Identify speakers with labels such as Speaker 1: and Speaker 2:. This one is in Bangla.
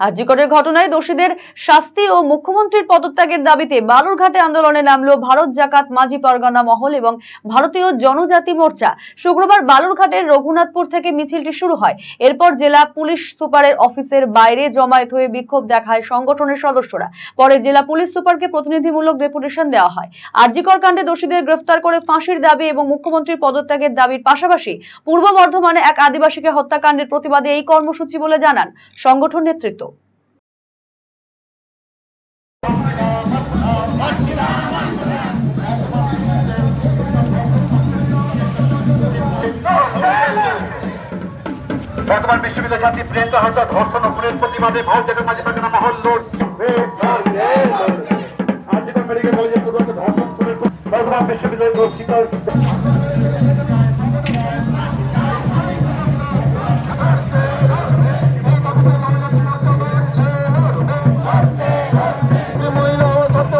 Speaker 1: আজিকরের ঘটনায় দোষীদের শাস্তি ও মুখ্যমন্ত্রীর পদত্যাগের দাবিতে বালুরঘাটে আন্দোলনে নামলো ভারত জাকাত মাঝি পরগনা মহল এবং ভারতীয় জনজাতি মোর্চা। শুক্রবার বালুরঘাটের রঘুনাথপুর থেকে মিছিলটি শুরু হয়। এরপর জেলা পুলিশ সুপারের অফিসের বাইরে জমায়েত হয়ে বিক্ষোভ দেখায় সংগঠনের সদস্যরা। পরে জেলা পুলিশ সুপারকে প্রতিনিধিমূলক ডেপুটেশন দেওয়া হয়। আরজিকর কাণ্ডে দোষীদের গ্রেফতার করে ফাঁসির দাবি এবং মুখ্যমন্ত্রীর পদত্যাগের দাবির পাশাপাশি পূর্ব বর্ধমানে এক আদিবাসীকে হত্যাকাণ্ডের প্রতিবাদে এই কর্মসূচি বলে জানান সংগঠন নেতৃত্ব।
Speaker 2: বর্তমান বিশ্ববিদ্যালয় ছাত্রী প্রিয়ঙ্কা হাসা ধর্ষণ খুনের প্রতিবাদে ভারত জাতীয় মাঝি পাখানা মহল লড়। আর্জিকল মেডিকেল বিশ্ববিদ্যালয় মহিলা ও ছাত্র